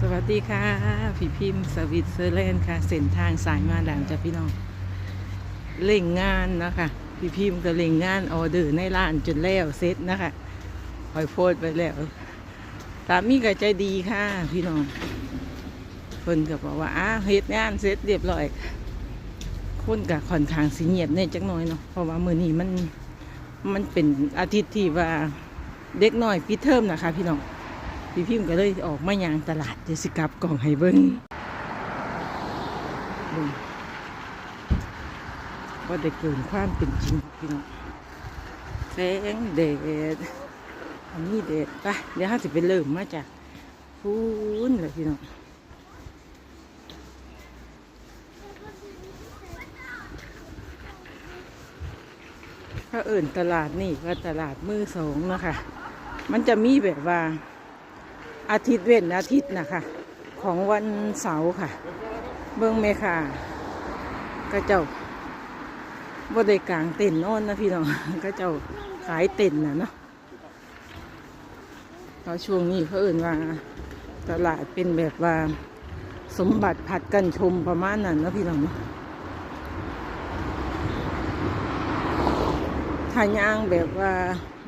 สวัสดีค่ะพี่พิมพ์สวิตเซอร์แลนด์ค่ะ เส้นทางสายมาดังจากพี่น้องเล่งงานนะคะพี่พิมพ์ก็เล่งงานออเดอร์ในร้านจนแล้วเสร็จนะคะคอยโพสไปแล้วสามีก็ใจดีค่ะ พี่น้องเพิ่นก็บอกว่าอ้าเฮ็ดงานเสร็จเรียบร้อยคนกับค่อนข้างสีเงียบในจักหน่อยเนาะเพราะว่ามือนี้มันมันเป็นอาทิตย์ที่ว่าเด็กน้อยปิดเทอมนะคะพี่น้อง พี่พิมพ์ก็เลยออกมายางตลาดเดี๋ยวสิกลับกล่องให้เบิ้งว่าได้เกินความเป็นจริงพี่น้องแสงแดดอันนี้แดดไปเดี๋ยวห้าสิไปเริ่มมาจากพูนเลยพี่น้องถ้าเอิ่นตลาดนี่ก็ตลาดมือสองนะคะมันจะมีแบบว่า อาทิตย์เว้นอาทิตย์นะคะ ของวันเสาร์ค่ะ เบิ้งเมค่ะก็เจ้าบ่ได้กลางเต็นนอนนะพี่น้องก็เจ้าขายเต็นนะเนาะเราช่วงนี้เขาเอื่นว่าตลาดเป็นแบบว่าสมบัติผัดกันชมประมาณนั้นนะพี่น้องเนาะถ้าย่างแบบว่า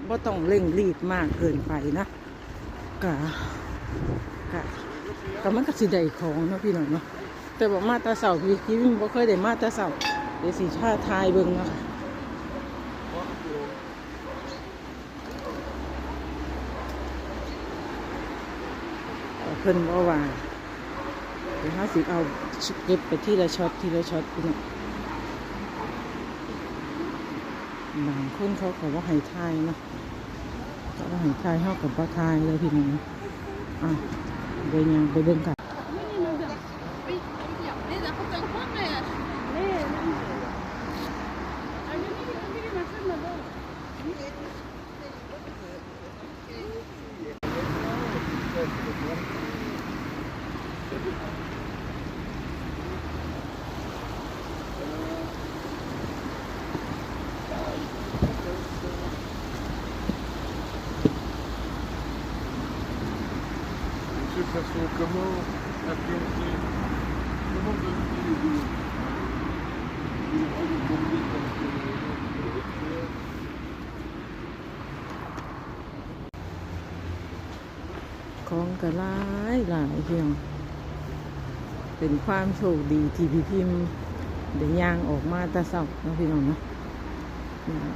บ่ต้องเร่งรีบมากเกินไปนะก กะก็มันก็สิได้ของเนาะพี่น้องเนาะแต่ว่ามาตาเสาพี่พี่บ่เคยได้มาตาเสาเดี๋ยวสิชาทายเบิ่งเนาะคะแต่เพิ่นบ่ว่าเดี๋ยวห้าสิบเอาเก็บไปที่ละช็อตที่ละช็อตพี่น้องบางคนเขาก็ว่าให้ทายเนาะก็ว่าให้ทายเฮากับบ่ทายเลยพี่น้อง อะเดินยังไปเบิ่งกัน façon, comment implanter Comment donner les deux Il est pas de tomber parce que le recteur, ของก็หลายหลายเพียงเป็นความโชคดีที่พี่พิมพ์เดี๋ยย่างออกมาตะเศร้านะพี่น้องนะ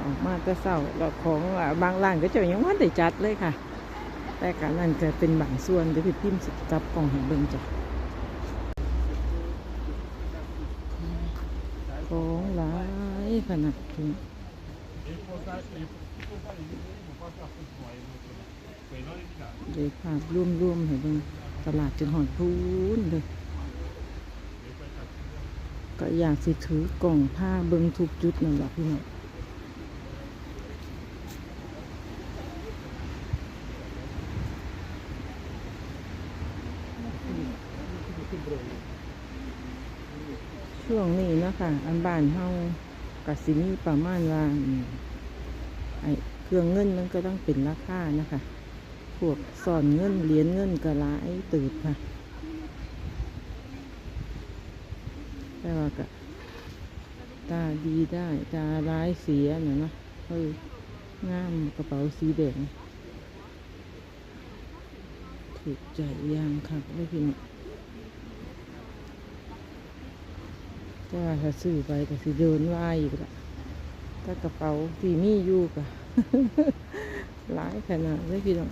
ออกมาตะเศร้าแล้วของบางร้านก็จะยังว่าได้จัดเลยค่ะ แต่การนั้นก็เป็นบางส่วนเดี๋ยวพี่พิมพ์สิกลับกล่องให้เบิ่งจ้ะของหลายขนาดนี้เดี๋ยวภาพร่วมๆให้เบิ่งตลาดจนหอดพูนเลยก็อยากสิถือกล่องผ้าเบิ่งทุกจุดนั่นแหละพี่น้อง ช่วงนี้นะคะอันบ้านเฮากะสิมีประมาณว่าไอเครื่องเงินมันก็ต้องเป็นราคานะคะ พวกสอนเงินเหรียญเงินก็หลายตืดค่ะแต่ว่าก็ตาดีได้ตาร้ายเสียน่ะนะเฮ้ยงามกระเป๋าสีแดงถูกใจยางค่ะไม่พี่น้อง แต่ว่าถ้าซื้อไปก็สิเดินว่าอีกละถ้ากระเป๋าที่มีอยู่ก็หลายขนาดเลยพี่น้อง